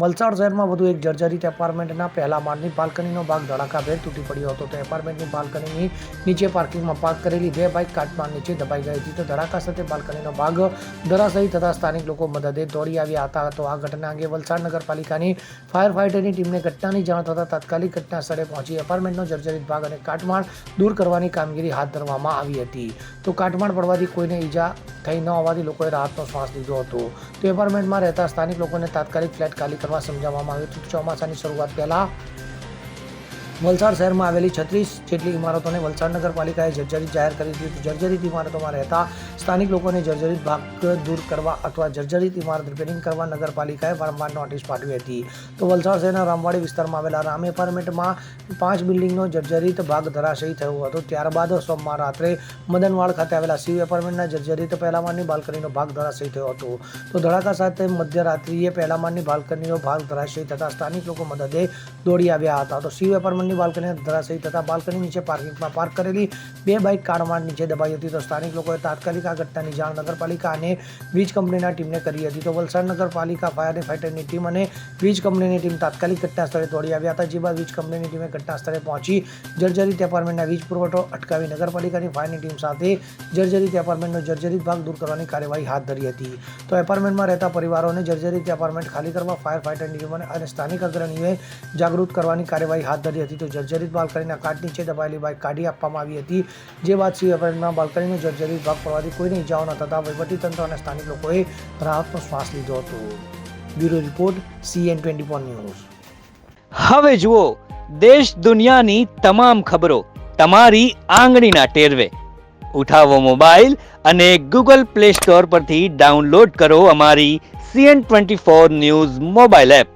વલસાડ શહેરમાં વધુ એક જર્જરિત એપાર્ટમેન્ટના પહેલા માળની બાલ્કનીનો ભાગ ધડાકાભેર તૂટી પડ્યો હતો. તો એપાર્ટમેન્ટની બાલ્કનીની નીચે પાર્કિંગમાં પાર્ક કરેલી બે બાઇક કાટમાળ નીચે દબાઈ ગઈ હતી. તો ધડાકા સાથે બાલ્કનીનો ભાગ ધરાશયી થતા સ્થાનિક લોકો મદદે દોડી આવ્યા હતા. તો આ ઘટના અંગે વલસાડ નગરપાલિકાની ફાયર ફાઇટરની ટીમને ઘટનાની જાણ થતાં તાત્કાલિક ઘટના સ્થળે પહોંચી એપાર્ટમેન્ટનો જર્જરિત ભાગ અને કાટમાળ દૂર કરવાની કામગીરી હાથ ધરવામાં આવી હતી. તો કાટમાળ પડવાથી કોઈને ઈજા થઈ ન હોવાથી લોકોએ રાહતનો શ્વાસ લીધો હતો. તો એપાર્ટમેન્ટમાં રહેતા સ્થાનિક લોકોને તાત્કાલિક ફ્લેટ ખાલી કરવા સમજાવવામાં આવ્યું હતું. ચોમાસાની શરૂઆત પહેલાં વલસાડ શહેરમાં આવેલી છત્રીસ જેટલી ઇમારતોને વલસાડ નગરપાલિકાએ જર્જરિત જાહેર કરી દીધી જર્જરિત ઇમારતોમાં રહેતા સ્થાનિક લોકોને જર્જરિત ભાગ દૂર કરવા અથવા જર્જરિત ઇમારત રિપેરિંગ કરવા નગરપાલિકાએ વારંવાર નોટિસ પાઠવી હતી. તો વલસાડ શહેરના રામવાડી વિસ્તારમાં આવેલા રામ એપાર્ટમેન્ટમાં પાંચ બિલ્ડિંગનો જર્જરિત ભાગ ધરાશયી થયો હતો. ત્યારબાદ સોમવાર રાત્રે મદનવાડ ખાતે આવેલા શિવ એપાર્ટમેન્ટના જર્જરિત પહેલા માળની બાલ્કનીનો ભાગ ધરાશયી થયો હતો. તો ધડાકા સાથે મધ્યરાત્રિએ પહેલા માળની બાલ્કનીનો ભાગ ધરાશયી થતાં સ્થાનિક લોકો મદદે દોડી આવ્યા હતા. તો શિવ એપાર્ટમેન્ટની બાલ્કની ધરાશયી થતા બાલ્કની નીચે પાર્કિંગમાં પાર્ક કરેલી બે બાઇક કાળમાળ નીચે દબાઈ હતી તો સ્થાનિક લોકોએ તાત્કાલિક આ ઘટનાની જાણ નગરપાલિકા અને વીજ કંપનીના ટીમને કરી હતી તો વલસાડ નગરપાલિકા ફાયર ફાઇટરની ટીમ અને વીજ કંપનીની ટીમ તાત્કાલિક ઘટના સ્થળે દોડી આવ્યા હતા, જે બાદ વીજ કંપનીની ટીમે ઘટના સ્થળે પહોંચી જર્જરિત એપાર્ટમેન્ટના વીજ પુરવઠો અટકાવી નગરપાલિકાની ફાયરની ટીમ સાથે જર્જરિત એપાર્ટમેન્ટનો જર્જરિત ભાગ દૂર કરવાની કાર્યવાહી હાથ ધરી હતી. તો એપાર્ટમેન્ટમાં રહેતા પરિવારોને જર્જરિત એપાર્ટમેન્ટ ખાલી કરવા ફાયર ફાઇટરની ટીમ અને સ્થાનિક અગ્રણીઓએ જાગૃત કરવાની કાર્યવાહી હાથ ધરી હતી. તો જર્જરિત બાલ્કનીના કાટ નીચે દબાયેલી બાઇક કાઢી આપવામાં આવી હતી. જે બાદ સી એપાર્ટમેન્ટમાં બાલ્કનીનો જર્જરિત ભાગ પડવાથી કોઈને ઇજાઓ ન થતા વહીવટીતંત્ર અને સ્થાનિક લોકોએ રાહતનો શ્વાસ લીધો હતો. Bureau report CN twenty four news. હવે જુઓ, દેશ દુનિયાની તમામ ખબરો તમારી આંગળીના ટેરવે. ઉઠાવો મોબાઈલ અને ગૂગલ પ્લે સ્ટોર પરથી ડાઉનલોડ કરો અમારી CN twenty four news mobile app.